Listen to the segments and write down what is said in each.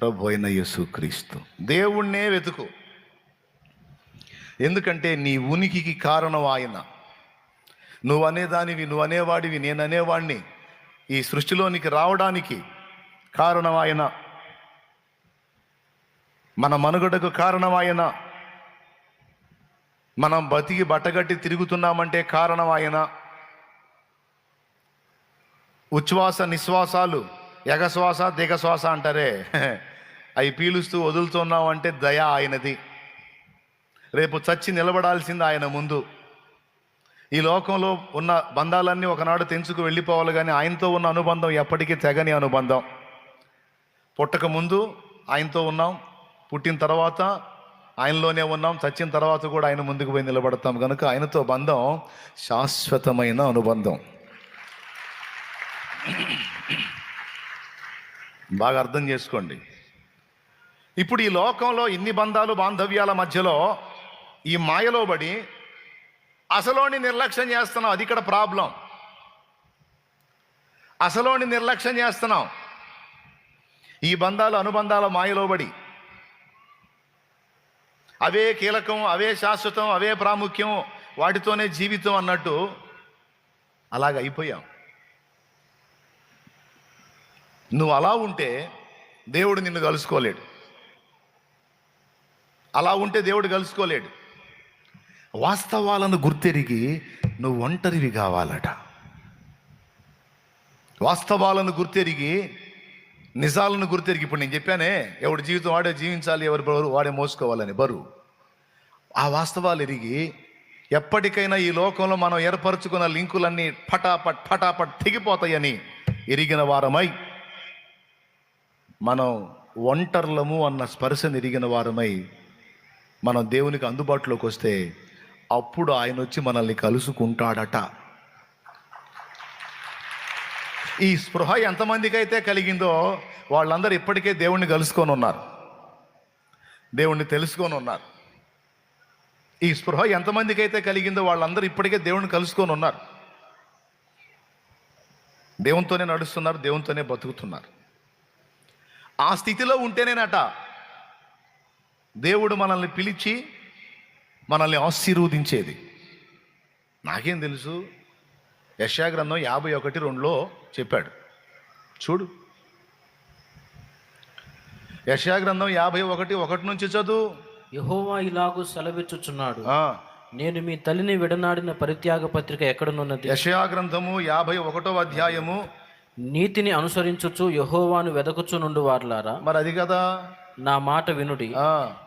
ప్రభు అయిన యేసుక్రీస్తు దేవుణ్ణే వెతుకు. ఎందుకంటే నీ ఉనికికి కారణం ఆయన. నువ్వు అనేదానివి నువ్వు అనేవాడివి నేను అనేవాడిని ఈ సృష్టిలోనికి రావడానికి కారణం ఆయన. మన మనుగడకు కారణం ఆయన. మనం బతికి బట్టగట్టి తిరుగుతున్నామంటే కారణం ఆయన. ఉచ్ఛ్వాస నిశ్వాసాలు ఎగశ్వాస దిగశ్వాస అంటారే. అవి పీలుస్తూ వదులుతున్నాం అంటే దయ ఆయనది. రేపు చచ్చి నిలబడాల్సింది ఆయన ముందు. ఈ లోకంలో ఉన్న బంధాలన్నీ ఒకనాడు తెంచుకు వెళ్ళిపోవాలి కానీ ఆయనతో ఉన్న అనుబంధం ఎప్పటికీ తెగని అనుబంధం. పుట్టక ముందు ఆయనతో ఉన్నాం పుట్టిన తర్వాత ఆయనలోనే ఉన్నాం చచ్చిన తర్వాత కూడా ఆయన ముందుకు పోయి నిలబడతాం. కనుక ఆయనతో బంధం శాశ్వతమైన అనుబంధం. బాగా అర్థం చేసుకోండి. ఇప్పుడు ఈ లోకంలో ఇన్ని బంధాలు బాంధవ్యాల మధ్యలో ఈ మాయలో పడి అసలోని నిర్లక్ష్యం చేస్తున్నాం అది ఇక్కడ ప్రాబ్లం. అసలోని నిర్లక్ష్యం చేస్తున్నాం ఈ బంధాలు అనుబంధాల మాయలో పడి. అవే కీలకం అవే శాశ్వతం అవే ప్రాముఖ్యం వాటితోనే జీవితం అన్నట్టు అలాగ అయిపోయాం. నువ్వు అలా ఉంటే దేవుడు నిన్ను కలుసుకోలేడు. అలా ఉంటే దేవుడు కలుసుకోలేడు. వాస్తవాలను గుర్తెరిగి నువ్వు ఒంటరివి కావాలట. వాస్తవాలను గుర్తెరిగి నిజాలను గుర్తెరిగి ఇప్పుడు నేను చెప్పానే ఎవడి జీవితం వాడే జీవించాలి ఎవరి బరువు వాడే మోసుకోవాలని బరువు ఆ వాస్తవాలు ఎరిగి ఎప్పటికైనా ఈ లోకంలో మనం ఏర్పరచుకున్న లింకులన్నీ పటాపట్ పటాపట్ తెగిపోతాయని ఎరిగిన వారమై మనం ఒంటర్లము అన్న స్పర్శను ఎరిగిన వారమై మనం దేవునికి అందుబాటులోకి వస్తే అప్పుడు ఆయన వచ్చి మనల్ని కలుసుకుంటాడట. ఈ స్పృహ ఎంతమందికి అయితే కలిగిందో వాళ్ళందరూ ఇప్పటికే దేవుణ్ణి కలుసుకొని ఉన్నారు. దేవుణ్ణి తెలుసుకొని ఉన్నారు. ఈ స్పృహ ఎంతమందికి అయితే కలిగిందో వాళ్ళందరూ ఇప్పటికే దేవుణ్ణి కలుసుకొని ఉన్నారు. దేవునితోనే నడుస్తున్నారు దేవునితోనే బతుకుతున్నారు. ఆ స్థితిలో ఉంటేనేనట దేవుడు మనల్ని పిలిచి మనల్ని ఆశీర్వదించేది. నాకేం తెలుసు? యశాగ్రంథం యాభై ఒకటి రెండులో చెప్పాడు. చూడు. యశాగ్రంథం యాభై ఒకటి ఒకటి నుంచి చదువు. యహోవా ఇలాగూ సెలవిచ్చుచున్నాడు. నేను మీ తల్లిని విడనాడిన పరిత్యాగ పత్రిక ఎక్కడనున్నది? యెషయా గ్రంథము యాభై ఒకటో అధ్యాయము. నీతిని అనుసరించుచు యహోవాను వెదకుచు నుండి వారులారా మరి అది కదా. నా మాట వినుడి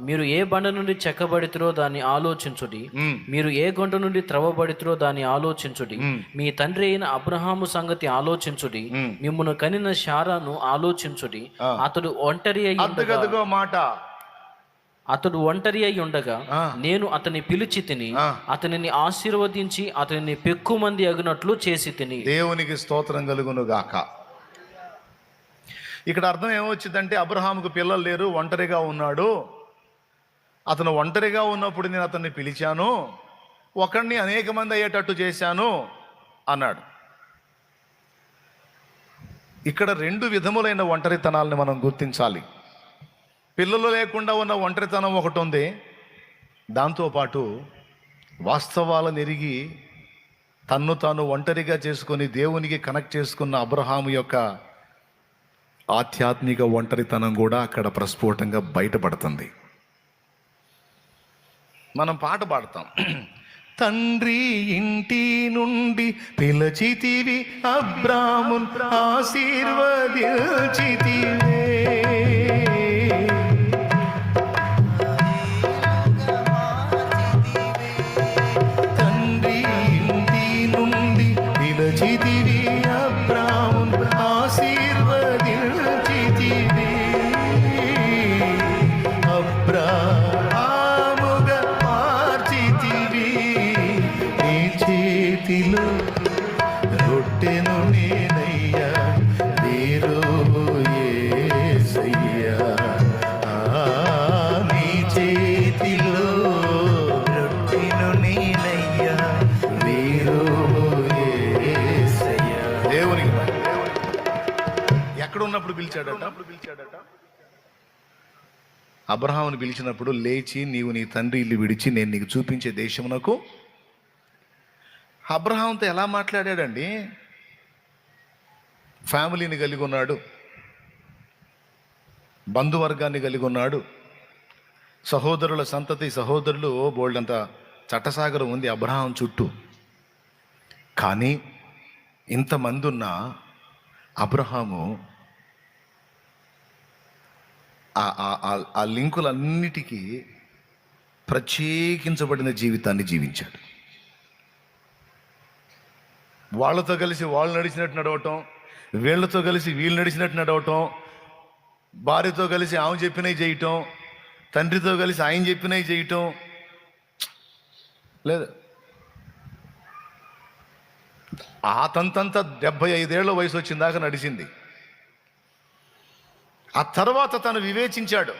మీరు ఏ బండ నుండి చెక్కబడితిరో దాన్ని ఆలోచించుడి మీరు ఏ గొంట నుండి త్రవబడితిరో దాన్ని ఆలోచించుడి. మీ తండ్రి అయిన అబ్రహాము సంగతి ఆలోచించుడి ఉమ్. మిమ్మును కనిన శారాను ఆలోచించుడి. అతడు ఒంటరి అయి ఉండగా అద్దగదుగో మాట అతడు ఒంటరి అయి ఉండగా. నేను అతని పిలిచి తిని. అతనిని ఆశీర్వదించి అతనిని పెక్కుమంది అగినట్లు చేసి తిని దేవునికి స్తోత్రం కలుగును గాక ఇక్కడ అర్థం ఏమొచ్చిందంటే అబ్రహాముకు పిల్లలు లేరు ఒంటరిగా ఉన్నాడు. అతను ఒంటరిగా ఉన్నప్పుడు నేను అతన్ని పిలిచాను. ఒకడిని అనేక మంది అయ్యేటట్టు చేశాను అన్నాడు. ఇక్కడ రెండు విధములైన ఒంటరితనాలని మనం గుర్తించాలి. పిల్లలు లేకుండా ఉన్న ఒంటరితనం ఒకటి ఉంది. దాంతోపాటు వాస్తవాలను ఎరిగి తన్ను తాను ఒంటరిగా చేసుకొని దేవునికి కనెక్ట్ చేసుకున్న అబ్రహాము యొక్క ఆధ్యాత్మిక ఒంటరితనం కూడా అక్కడ ప్రస్ఫుటంగా బయటపడుతుంది. మనం పాట పాడతాం. తండ్రి ఇంటి నుండి పిలచితివి అబ్రామున్ ఆశీర్వదించితివే తండ్రి ఇంటి నుండి పిలచితివి ఉన్నప్పుడు పిలిచాడట? అబ్రహాముని పిలిచినప్పుడు లేచి నీవు నీ తండ్రి ఇల్లు విడిచి నేను నీకు చూపించే దేశమునకు అబ్రహాంతో ఎలా మాట్లాడాడండి? ఫ్యామిలీని కలిగి ఉన్నాడు. బంధువర్గాన్ని కలిగి ఉన్నాడు. సహోదరుల సంతతి సహోదరులు బోల్డంత చట్టసాగరం ఉంది అబ్రహాం చుట్టూ. కానీ ఇంతమంది ఉన్న అబ్రహాము ఆ- లింకులన్నిటికీ ప్రత్యేకించబడిన జీవితాన్ని జీవించాడు. వాళ్ళతో కలిసి వాళ్ళు నడిచినట్టు నడవటం వీళ్ళతో కలిసి వీళ్ళు నడిచినట్టు నడవటం భార్యతో కలిసి ఆమె చెప్పినవి చేయటం తండ్రితో కలిసి ఆయన చెప్పినవి చేయటం. లేదు. ఆ తంతంత డెబ్బై ఐదేళ్ళ వయసు వచ్చిందాక నడిచింది. ఆ తర్వాత తను వివేచించాడు.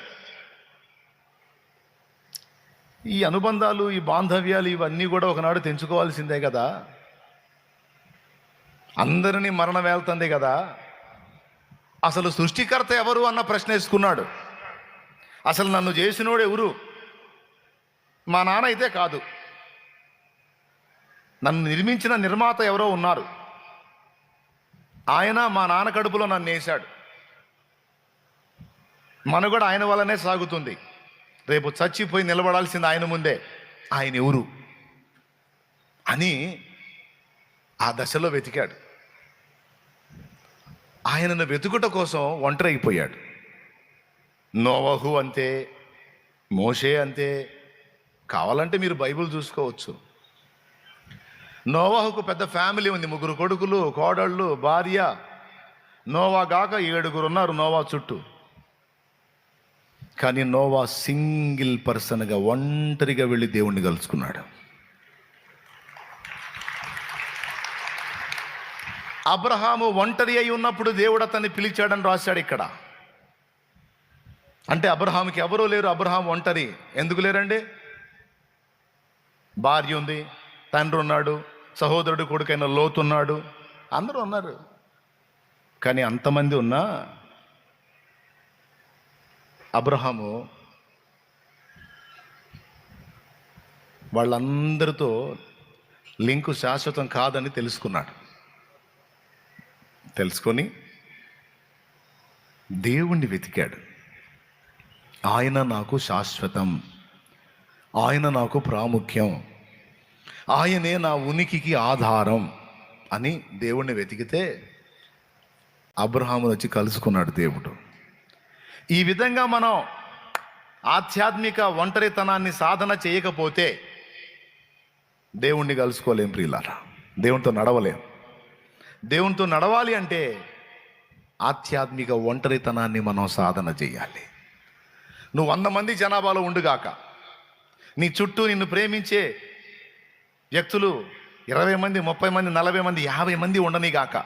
ఈ అనుబంధాలు ఈ బాంధవ్యాలు ఇవన్నీ కూడా ఒకనాడు తెంచుకోవాల్సిందే కదా. అందరినీ మరణం వెళ్తుంది కదా. అసలు సృష్టికర్త ఎవరు అన్న ప్రశ్న వేసుకున్నాడు. అసలు నన్ను చేసినోడు ఎవరు? మా నాన్న అయితే కాదు. నన్ను నిర్మించిన నిర్మాత ఎవరో ఉన్నారు. ఆయన మా నాన్న కడుపులో నన్ను వేశాడు. మనుగడ ఆయన వల్లనే సాగుతుంది. రేపు చచ్చిపోయి నిలబడాల్సింది ఆయన ముందే. ఆయన ఎవరు? అని ఆ దశలో వెతికాడు. ఆయనను వెతుకుట కోసం ఒంటరి అయిపోయాడు నోవహు అంతే మోషే అంతే కావాలంటే మీరు బైబిల్ చూసుకోవచ్చు. నోవాహుకు పెద్ద ఫ్యామిలీ ఉంది ముగ్గురు కొడుకులు కోడళ్ళు భార్య. నోవా గాక ఏడుగురు ఉన్నారు నోవా చుట్టూ. కానీ నోవా సింగిల్ పర్సన్గా ఒంటరిగా వెళ్ళి దేవుణ్ణి కలుసుకున్నాడు. అబ్రహాము ఒంటరి అయి ఉన్నప్పుడు దేవుడు అతన్ని పిలిచాడని రాశాడు ఇక్కడ. అంటే అబ్రహాంకి ఎవరూ లేరు అబ్రహాం ఒంటరి. ఎందుకు లేరండి? భార్య ఉంది తండ్రి ఉన్నాడు సహోదరుడు కొడుకైన లోతున్నాడు అందరూ ఉన్నారు. కానీ అంతమంది ఉన్నా అబ్రహాము వాళ్ళందరితో లింకు శాశ్వతం కాదని తెలుసుకున్నాడు. తెలుసుకొని దేవుణ్ణి వెతికాడు. ఆయన నాకు శాశ్వతం. ఆయన నాకు ప్రాముఖ్యం. ఆయనే నా ఉనికికి ఆధారం అని దేవుణ్ణి వెతికితే అబ్రహామును వచ్చి కలుసుకున్నాడు దేవుడు. ఈ విధంగా మనం ఆధ్యాత్మిక ఒంటరితనాన్ని సాధన చేయకపోతే దేవుణ్ణి కలుసుకోలేం ప్రియులారా. దేవునితో నడవలేం. దేవునితో నడవాలి అంటే ఆధ్యాత్మిక ఒంటరితనాన్ని మనం సాధన చేయాలి. నువ్వు వంద మంది జనాభాలో ఉండుగాక నీ చుట్టూ నిన్ను ప్రేమించే వ్యక్తులు ఇరవై మంది ముప్పై మంది నలభై మంది యాభై మంది ఉండనిగాక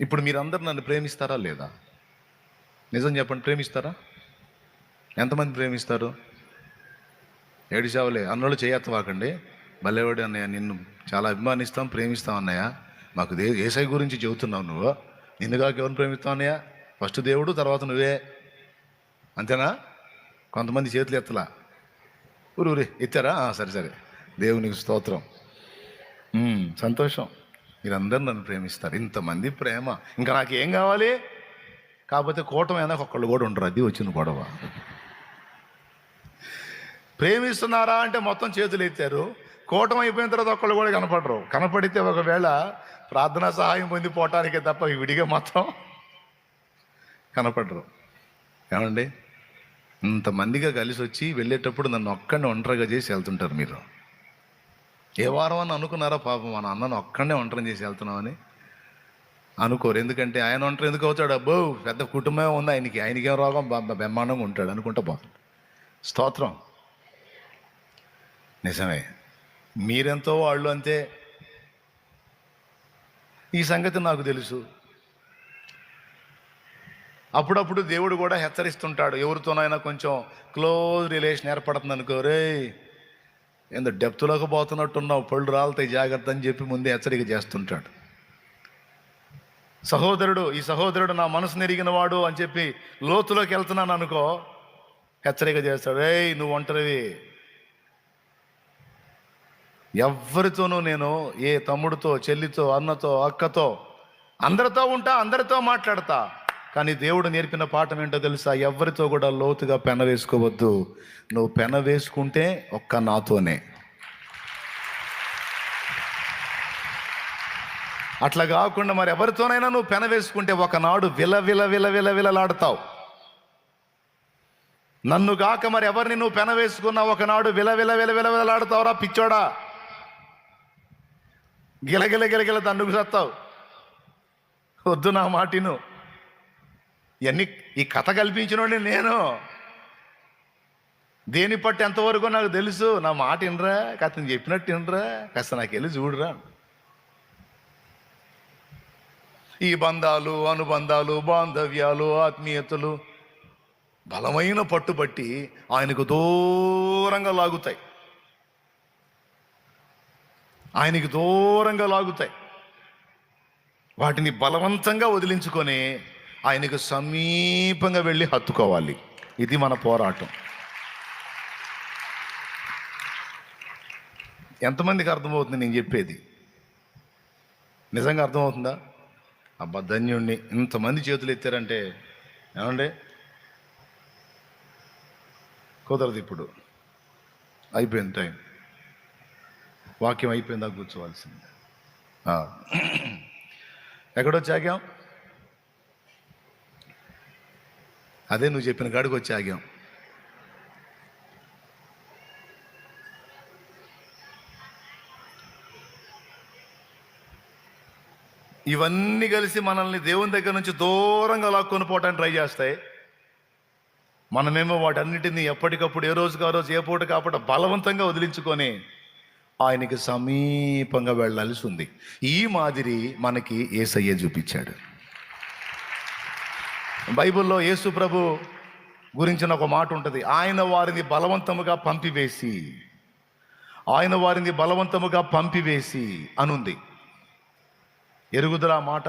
ఇప్పుడు మీరందరూ నన్ను ప్రేమిస్తారా లేదా? నిజం చెప్పండి ప్రేమిస్తారా? ఎంతమంది ప్రేమిస్తారు? ఏడిచావులే అన్నోళ్ళు చేయత్తవాకండి భలేవాడు అన్నయ్య నిన్ను చాలా అభిమానిస్తాం ప్రేమిస్తాం అన్నయ్య. మాకు దే ఏసై గురించి చెబుతున్నావు నువ్వు. నిన్ను ఎవరిని ప్రేమిస్తావు అన్నయ్య? ఫస్ట్ దేవుడు తర్వాత నువ్వే. అంతేనా? కొంతమంది చేతులు ఎత్తలా. ఊరు ఊరే ఎత్తారా? సరే సరే. దేవునికి స్తోత్రం. సంతోషం. మీరందరూ నన్ను ప్రేమిస్తారు. ఇంతమంది ప్రేమ. ఇంకా నాకు ఏం కావాలి? కాకపోతే కూటమి అయినా ఒక్కళ్ళు కూడా ఉండరు. అది వచ్చిన గొడవ. ప్రేమిస్తున్నారా అంటే మొత్తం చేతులు ఎత్తారు. కూటమి అయిపోయిన తర్వాత ఒక్కళ్ళు కూడా కనపడరు. కనపడితే ఒకవేళ ప్రార్థనా సహాయం పొందిపోవటానికే తప్ప విడిగా మాత్రం కనపడరు. ఏమండి? ఇంతమందిగా కలిసి వచ్చి వెళ్ళేటప్పుడు నన్ను ఒక్కడిని ఒంటరిగా చేసి వెళ్తుంటారు మీరు. ఏ వారం అని అనుకున్నారా పాపం మన అన్నను ఒక్కడనే ఒంటరిని చేసి వెళ్తున్నామని? అనుకోరు. ఎందుకంటే ఆయన ఒంటరి ఎందుకు అవుతాడు? అబ్బో పెద్ద కుటుంబమే ఉంది ఆయనకి. ఆయనకేం రోగం? బ- బ్రహ్మాండంగా ఉంటాడు అనుకుంటా పోతాడు స్తోత్రం. నిజమే. మీరెంతో వాళ్ళు అంతే ఈ సంగతి నాకు తెలుసు. అప్పుడప్పుడు దేవుడు కూడా హెచ్చరిస్తుంటాడు. ఎవరితోనైనా కొంచెం క్లోజ్ రిలేషన్ ఏర్పడుతుంది అనుకో రే ఏందో డెప్త్లోకి పోతున్నట్టున్నావు. పళ్ళు రాలతాయి జాగ్రత్త అని చెప్పి ముందే హెచ్చరిక చేస్తుంటాడు. సహోదరుడు ఈ సహోదరుడు నా మనసు నెరిగిన వాడు అని చెప్పి లోతులోకి వెళ్తున్నాను అనుకో హెచ్చరిక చేస్తాడు ఏయ్ నువ్వు ఒంటరివి. ఎవరితోనూ నేను ఏ తమ్ముడితో చెల్లితో అన్నతో అక్కతో అందరితో ఉంటా అందరితో మాట్లాడతా. కానీ దేవుడు నేర్పిన పాఠం ఏంటో తెలుసా? ఎవరితో కూడా లోతుగా పెన వేసుకోవద్దు. నువ్వు పెన వేసుకుంటే ఒక్క నాతోనే. అట్లా కాకుండా మరి ఎవరితోనైనా నువ్వు పెన వేసుకుంటే ఒకనాడు విల విల విల విల విలలాడతావు. నన్ను కాక మరి ఎవరిని నువ్వు పెనవేసుకున్నా ఒకనాడు విల విల విల విల విలలాడతావురా పిచ్చోడా? గిలగిల గిలగిల దండుకు సత్తావు. వద్దు నా మాటిను. ఇవన్నీ ఈ కథ కల్పించినోడిని నేను. దేని పట్టి ఎంతవరకు నాకు తెలుసు? నా మాట వినరా? కథను చెప్పినట్టు వినరా? కాస్త నాకు వెళ్ళి చూడరా. ఈ బంధాలు అనుబంధాలు బాంధవ్యాలు ఆత్మీయతలు బలమైన పట్టుబట్టి ఆయనకు దూరంగా లాగుతాయి. ఆయనకి దూరంగా లాగుతాయి. వాటిని బలవంతంగా వదిలించుకొని ఆయనకు సమీపంగా వెళ్ళి హత్తుకోవాలి. ఇది మన పోరాటం. ఎంతమందికి అర్థమవుతుంది నేను చెప్పేది? నిజంగా అర్థమవుతుందా? అబ్బా ధన్యుణ్ణి. ఇంతమంది చేతులు ఎత్తారంటే ఏమండి? కుదరదు ఇప్పుడు. అయిపోయింది టైం. వాక్యం అయిపోయిందా కూర్చోవాల్సింది. ఎక్కడొచ్చి ఆగాం అదే నువ్వు చెప్పిన కాడికి వచ్చి ఆగాం. ఇవన్నీ కలిసి మనల్ని దేవుని దగ్గర నుంచి దూరంగా లాక్కొని పోవటానికి ట్రై చేస్తాయి. మనమేమో వాటన్నిటిని ఎప్పటికప్పుడు ఏ రోజుకు ఆ రోజు ఏ పూట కాపట బలవంతంగా వదిలించుకొని ఆయనకి సమీపంగా వెళ్ళాల్సి ఉంది. ఈ మాదిరి మనకి ఏసయ్య చూపించాడు. బైబిల్లో యేసు ప్రభు గురించిన ఒక మాట ఉంటుంది. ఆయన వారిని బలవంతముగా పంపివేసి ఆయన వారిని బలవంతముగా పంపివేసి అనుంది. ఎరుగుదల మాట.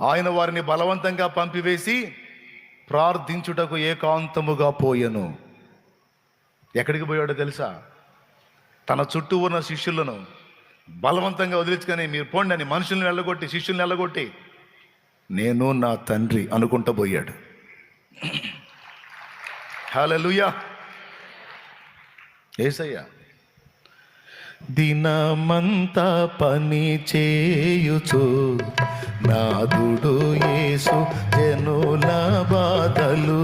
ఆయన వారిని బలవంతంగా పంపివేసి ప్రార్థించుటకు ఏకాంతముగా పోయెను. ఎక్కడికి పోయాడో తెలుసా? తన చుట్టూ ఉన్న శిష్యులను బలవంతంగా వదిలించుకొని మీరు పోండి అని మనుషుల్ని వెళ్ళగొట్టి శిష్యుల్ని వెళ్ళగొట్టి నేను నా తండ్రి అనుకుంటూ పోయాడు. హల్లెలూయా. ఏసయ్యా దినమంతా పని చేయుచు. నాదుడు యేసు జనుల బాధలు